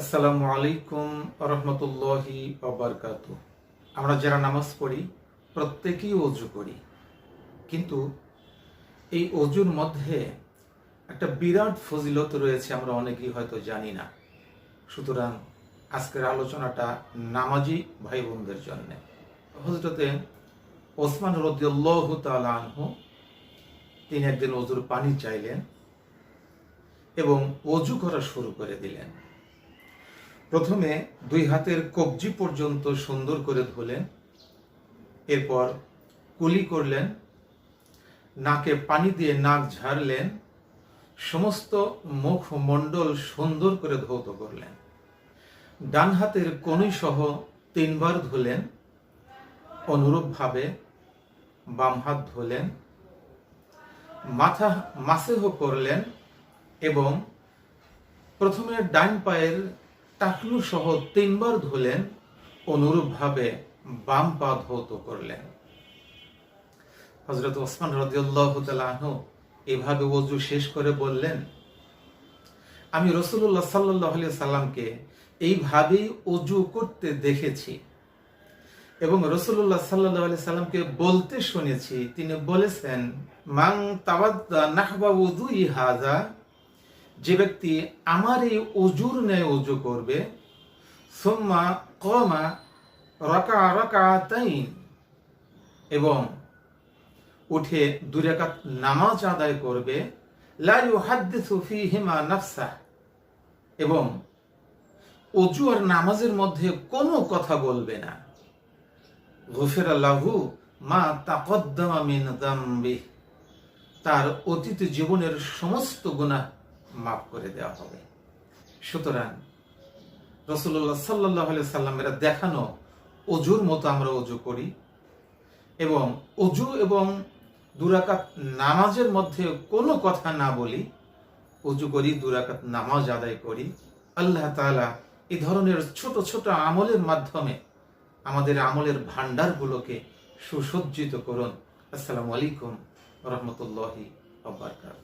আসসালামু আলাইকুম রহমতুল্লাহি অবরকাত আমরা যারা নামাজ পড়ি, প্রত্যেকেই অজু করি। কিন্তু এই অজুর মধ্যে একটা বিরাট ফজিলত রয়েছে, আমরা অনেকেই হয়তো জানি না। সুতরাং আজকের আলোচনাটা নামাজি ভাই বোনদের জন্যে। হজরতে ওসমান রদিয়াল্লাহ তালানহু তিনি একদিন অজুর পানি চাইলেন এবং অজু করা শুরু করে দিলেন। প্রথমে দুই হাতের কবজি পর্যন্ত সুন্দর করে ধুলেন, এরপর কুলি করলেন, নাকে পানি দিয়ে নাক ঝাড়লেন, সমস্ত মুখ মণ্ডল সুন্দর করে ধৌত করলেন। ডান হাতের কনুই সহ তিনবার ধুলেন, অনুরূপভাবে বাম হাত ধুলেন, মাথা মাসেহ করলেন এবং প্রথমে ডান পায়ের টাকলু সহ তিনবার ধুলেন, অনুরূপভাবে বাম পা ধৌত করলেন। হজরত ওসমান রদিউল্লাহ তালাহ এভাবে ওজু শেষ করে বললেন, আমি রসুল্লাহ সাল্লাহ সাল্লামকে এইভাবেই অজু করতে দেখেছি এবং রসুল্লাহ সাল্লাহ সাল্লামকে বলতে শুনেছি। তিনি বলেছেন মাং তাওয়াদ্দা নাহবা উদু হাজা যে ব্যক্তি আমার এই অজুর ন্যায় অজু করবে, সোম্মা কমা রকা রকা তাইন এবং উঠে দুরাকাত নামাজ আদায় করবে লাইউ হাদ্দিসু ফিহিমা নাফসা, এবং অজু আর নামাজের মধ্যে কোনো কথা বলবে না। গফির আল্লাহু মা তাকদ্দামা মিন দাম্বি তার অতীত জীবনের সমস্ত গুনাহ মাফ করে দেওয়া হবে। সুতরাং রসুল্লাহ সাল্লাহ সাল্লামের দেখানো অজুর মতো আমরা অজু করি এবং অজু এবং দুরাকাত নামাজের মধ্যে কোনো কথা না বলি, অজু করি, দুরাকাত নামাজ আদায় করি। আল্লাহ তালা এই ধরনের ছোট ছোট আমলের মাধ্যমে আমাদের আমলের ভান্ডারগুলোকে সুসজ্জিত করুন। আসসালামু আলাইকুম রহমতুল্লাহি আবরকাত